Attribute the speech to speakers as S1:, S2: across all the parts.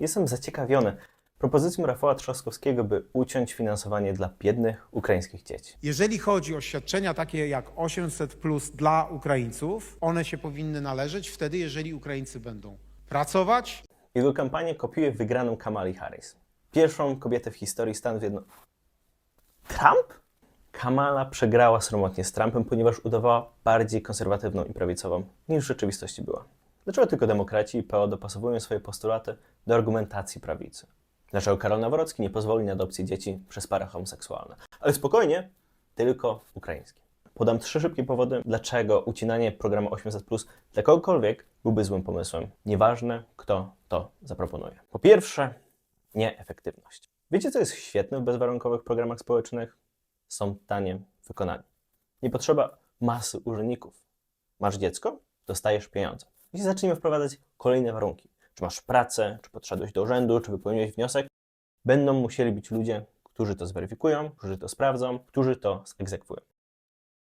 S1: Jestem zaciekawiony propozycją Rafała Trzaskowskiego, by uciąć finansowanie dla biednych ukraińskich dzieci.
S2: Jeżeli chodzi o świadczenia takie jak 800 plus dla Ukraińców, one się powinny należeć wtedy, jeżeli Ukraińcy będą pracować,
S1: Jego kampanię kopiuje wygraną Kamali Harris. Pierwszą kobietę w historii Stanów Zjednoczonych. Trump? Kamala przegrała sromotnie z Trumpem, ponieważ udawała bardziej konserwatywną i prawicową niż w rzeczywistości była. Dlaczego tylko demokraci i PO dopasowują swoje postulaty do argumentacji prawicy? Dlaczego Karol Nawrocki nie pozwoli na adopcję dzieci przez pary homoseksualne? Ale spokojnie, tylko ukraińskie. Podam trzy szybkie powody, dlaczego ucinanie programu 800 dla kogokolwiek byłby złym pomysłem. Nieważne, kto to zaproponuje. Po pierwsze, nieefektywność. Wiecie, co jest świetne w bezwarunkowych programach społecznych? Są tanie w wykonaniu. Nie potrzeba masy urzędników. Masz dziecko? Dostajesz pieniądze. Jeśli zaczniemy wprowadzać kolejne warunki, czy masz pracę, czy podszedłeś do urzędu, czy wypełniłeś wniosek, będą musieli być ludzie, którzy to zweryfikują, którzy to sprawdzą, którzy to zegzekwują.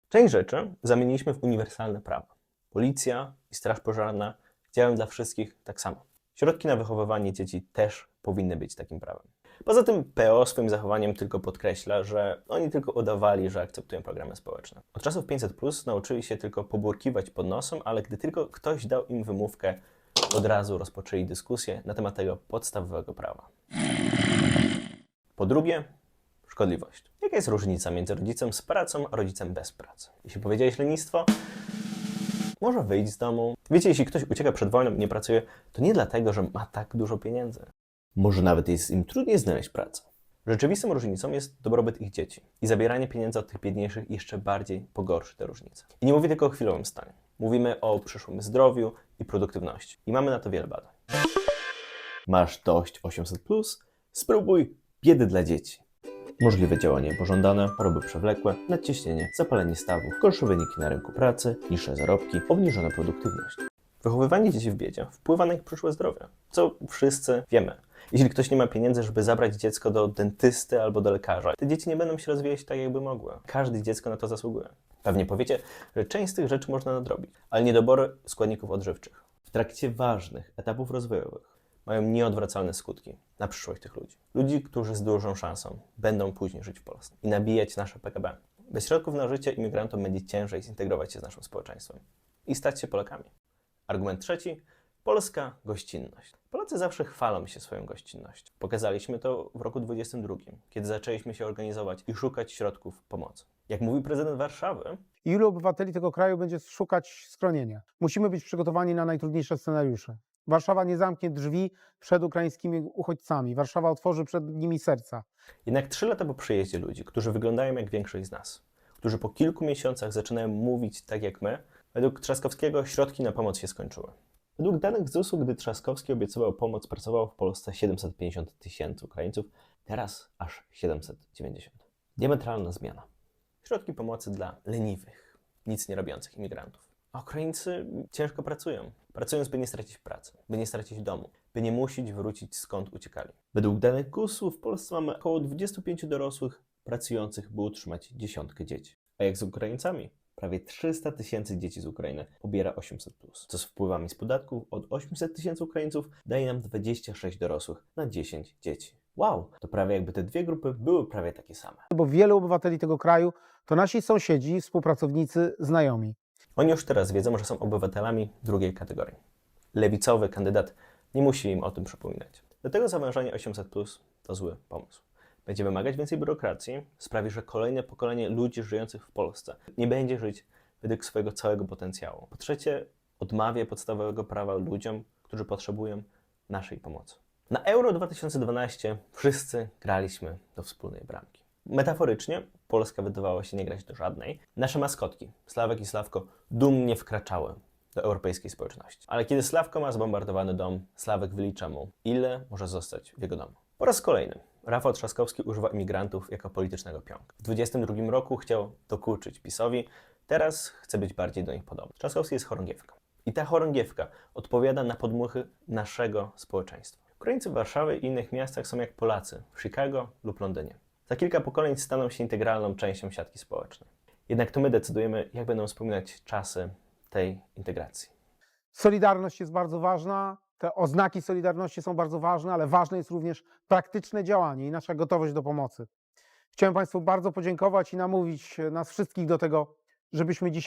S1: Część rzeczy zamieniliśmy w uniwersalne prawa. Policja i Straż Pożarna działają dla wszystkich tak samo. Środki na wychowywanie dzieci też powinny być takim prawem. Poza tym PO swoim zachowaniem tylko podkreśla, że oni tylko udawali, że akceptują programy społeczne. Od czasów 500 plus nauczyli się tylko poburkiwać pod nosem, ale gdy tylko ktoś dał im wymówkę, od razu rozpoczęli dyskusję na temat tego podstawowego prawa. Po drugie, szkodliwość. Jaka jest różnica między rodzicem z pracą a rodzicem bez pracy? Jeśli powiedziałeś lenistwo, może wyjść z domu. Wiecie, jeśli ktoś ucieka przed wojną i nie pracuje, to nie dlatego, że ma tak dużo pieniędzy. Może nawet jest im trudniej znaleźć pracę. Rzeczywistą różnicą jest dobrobyt ich dzieci. I zabieranie pieniędzy od tych biedniejszych jeszcze bardziej pogorszy te różnice. I nie mówię tylko o chwilowym stanie. Mówimy o przyszłym zdrowiu i produktywności. I mamy na to wiele badań. Masz dość 800, spróbuj biedy dla dzieci. Możliwe działania pożądane, choroby przewlekłe, nadciśnienie, zapalenie stawów, gorsze wyniki na rynku pracy, niższe zarobki, obniżona produktywność. Wychowywanie dzieci w biedzie wpływa na ich przyszłe zdrowie, co wszyscy wiemy. Jeśli ktoś nie ma pieniędzy, żeby zabrać dziecko do dentysty albo do lekarza, te dzieci nie będą się rozwijać tak, jakby mogły. Każde dziecko na to zasługuje. Pewnie powiecie, że część z tych rzeczy można nadrobić, ale niedobory składników odżywczych w trakcie ważnych etapów rozwojowych mają nieodwracalne skutki na przyszłość tych ludzi. Ludzi, którzy z dużą szansą będą później żyć w Polsce i nabijać nasze PKB. Bez środków na życie imigrantom będzie ciężej zintegrować się z naszym społeczeństwem i stać się Polakami. Argument trzeci. Polska gościnność. Polacy zawsze chwalą się swoją gościnnością. Pokazaliśmy to w roku 22, kiedy zaczęliśmy się organizować i szukać środków pomocy. Jak mówił prezydent Warszawy,
S3: Ilu obywateli tego kraju będzie szukać schronienia? Musimy być przygotowani na najtrudniejsze scenariusze. Warszawa nie zamknie drzwi przed ukraińskimi uchodźcami. Warszawa otworzy przed nimi serca.
S1: Jednak trzy lata po przyjeździe ludzi, którzy wyglądają jak większość z nas, którzy po kilku miesiącach zaczynają mówić tak jak my, według Trzaskowskiego środki na pomoc się skończyły. Według danych ZUS-u, gdy Trzaskowski obiecywał pomoc, pracowało w Polsce 750 tysięcy Ukraińców, teraz aż 790. Diametralna zmiana. Środki pomocy dla leniwych, nic nie robiących imigrantów. A Ukraińcy ciężko pracują. Pracując, by nie stracić pracy, by nie stracić domu, by nie musieć wrócić skąd uciekali. Według danych GUS-u w Polsce mamy około 25 dorosłych pracujących, by utrzymać dziesiątkę dzieci. A jak z Ukraińcami? Prawie 300 tysięcy dzieci z Ukrainy pobiera 800, co z wpływami z podatków od 800 tysięcy Ukraińców daje nam 26 dorosłych na 10 dzieci. Wow, to prawie jakby te dwie grupy były prawie takie same.
S3: Bo wielu obywateli tego kraju to nasi sąsiedzi, współpracownicy, znajomi.
S1: Oni już teraz wiedzą, że są obywatelami drugiej kategorii. Lewicowy kandydat nie musi im o tym przypominać. Dlatego zawężanie 800 to zły pomysł. Będzie wymagać więcej biurokracji, sprawi, że kolejne pokolenie ludzi żyjących w Polsce nie będzie żyć według swojego całego potencjału. Po trzecie, odmawia podstawowego prawa ludziom, którzy potrzebują naszej pomocy. Na Euro 2012 wszyscy graliśmy do wspólnej bramki. Metaforycznie Polska wydawała się nie grać do żadnej. Nasze maskotki, Sławek i Sławko, dumnie wkraczały do europejskiej społeczności. Ale kiedy Sławko ma zbombardowany dom, Sławek wylicza mu, ile może zostać w jego domu. Po raz kolejny Rafał Trzaskowski używa imigrantów jako politycznego pionka. W 2022 roku chciał dokuczyć PiSowi, teraz chce być bardziej do nich podobny. Trzaskowski jest chorągiewką. I ta chorągiewka odpowiada na podmuchy naszego społeczeństwa. Ukraińcy w Warszawie i innych miastach są jak Polacy w Chicago lub Londynie. Za kilka pokoleń staną się integralną częścią siatki społecznej. Jednak to my decydujemy, jak będą wspominać czasy tej integracji.
S3: Solidarność jest bardzo ważna, te oznaki solidarności są bardzo ważne, ale ważne jest również praktyczne działanie i nasza gotowość do pomocy. Chciałem Państwu bardzo podziękować i namówić nas wszystkich do tego, żebyśmy dzisiaj